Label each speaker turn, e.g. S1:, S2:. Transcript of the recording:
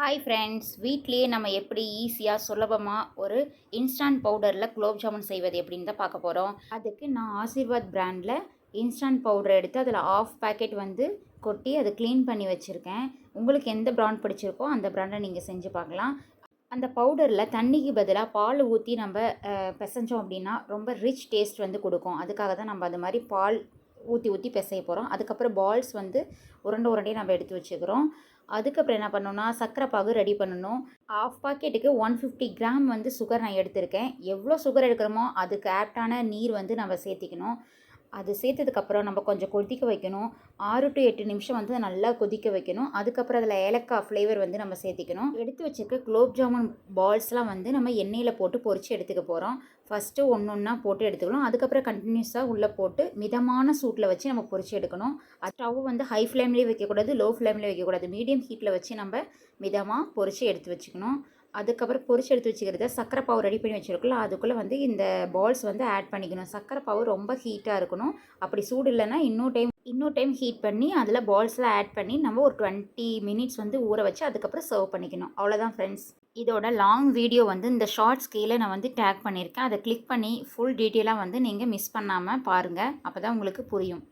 S1: Hi friends வீட்லேயே நம்ம எப்படி ஈஸியாக சுலபமாக ஒரு இன்ஸ்டன்ட் பவுடரில் குலோப் ஜாமுன் செய்வது எப்படின்னு தான் பார்க்க போகிறோம் அதுக்கு நான் ஆசீர்வாத் பிராண்டில் இன்ஸ்டன்ட் பவுடர் எடுத்து அதில் ஆஃப் பேக்கெட் வந்து கொட்டி அதை க்ளீன் பண்ணி வச்சுருக்கேன். உங்களுக்கு எந்த பிராண்ட் பிடிச்சிருக்கோ அந்த பிராண்டை நீங்கள் செஞ்சு பார்க்கலாம். அந்த பவுடரில் தண்ணிக்கு பதிலாக பால் ஊற்றி நம்ம பிசைஞ்சோம் அப்படின்னா ரொம்ப ரிச் டேஸ்ட் வந்து கொடுக்கும். அதுக்காக தான் நம்ம அது மாதிரி பால் ஊற்றி ஊற்றி பிசைய போகிறோம் அதுக்கப்புறம் பால்ஸ் வந்து உருண்டை உருண்டையை நம்ம எடுத்து வச்சுக்கிறோம். அதுக்கப்புறம் என்ன பண்ணணும்னா சர்க்கரை பாகு ரெடி பண்ணணும். ஆஃப் பாக்கெட்டுக்கு ஒன் ஃபிஃப்டி கிராம் வந்து சுகர் நான் எடுத்திருக்கேன். எவ்வளோ சுகர் எடுக்கிறோமோ அதுக்கு ஆப்டான நீர் வந்து நம்ம சேர்த்திக்கணும். அது சேர்த்ததுக்கப்புறம் நம்ம கொஞ்சம் கொதிக்க வைக்கணும். ஆறு டு எட்டு நிமிஷம் வந்து நல்லா கொதிக்க வைக்கணும். அதுக்கப்புறம் அதில் ஏலக்காய் ஃப்ளேவர் வந்து நம்ம சேர்த்திக்கணும். எடுத்து வச்சிருக்க குலோப் ஜாமுன் பால்ஸ்லாம் வந்து நம்ம எண்ணெயில் போட்டு பொரித்து எடுத்துக்க போகிறோம் ஃபஸ்ட்டு ஒன்று ஒன்றா போட்டு எடுத்துக்கணும் அதுக்கப்புறம் கண்டினியூஸாக உள்ளே போட்டு மிதமான சூட்டில் வச்சு நம்ம பொறிச்சு எடுக்கணும். ஸ்டவ் வந்து ஹை ஃப்ளேம்லேயே வைக்கக்கூடாது லோ ஃப்ளேம்லேயே வைக்கக்கூடாது. மீடியம் ஹீட்டில் வச்சு நம்ம மிதமாக பொறிச்சு எடுத்து வச்சுக்கணும். அதுக்கப்புறம் பொரிச்சு எடுத்து வச்சுக்கிறத சக்கரை பாவு ரெடி பண்ணி வச்சுருக்கல அதுக்குள்ளே வந்து இந்த பால்ஸ் வந்து ஆட் பண்ணிக்கணும். சக்கரை பாவு ரொம்ப ஹீட்டாக இருக்கணும். அப்படி சூடு இல்லைன்னா இன்னொரு டைம் இன்னொரு டைம் ஹீட் பண்ணி அதில் பால்ஸ்லாம் ஆட் பண்ணி நம்ம ஒரு டுவெண்ட்டி மினிட்ஸ் வந்து ஊற வச்சு அதுக்கப்புறம் சர்வ் பண்ணிக்கணும். அவ்வளோதான் ஃப்ரெண்ட்ஸ் இதோட லாங் வீடியோ வந்து இந்த ஷார்ட்ஸ் கீழே நான் வந்து டேக் பண்ணியிருக்கேன். அதை கிளிக் பண்ணி ஃபுல் டீட்டெயிலாக வந்து நீங்கள் மிஸ் பண்ணாமல் பாருங்கள் அப்போ தான் உங்களுக்கு புரியும்.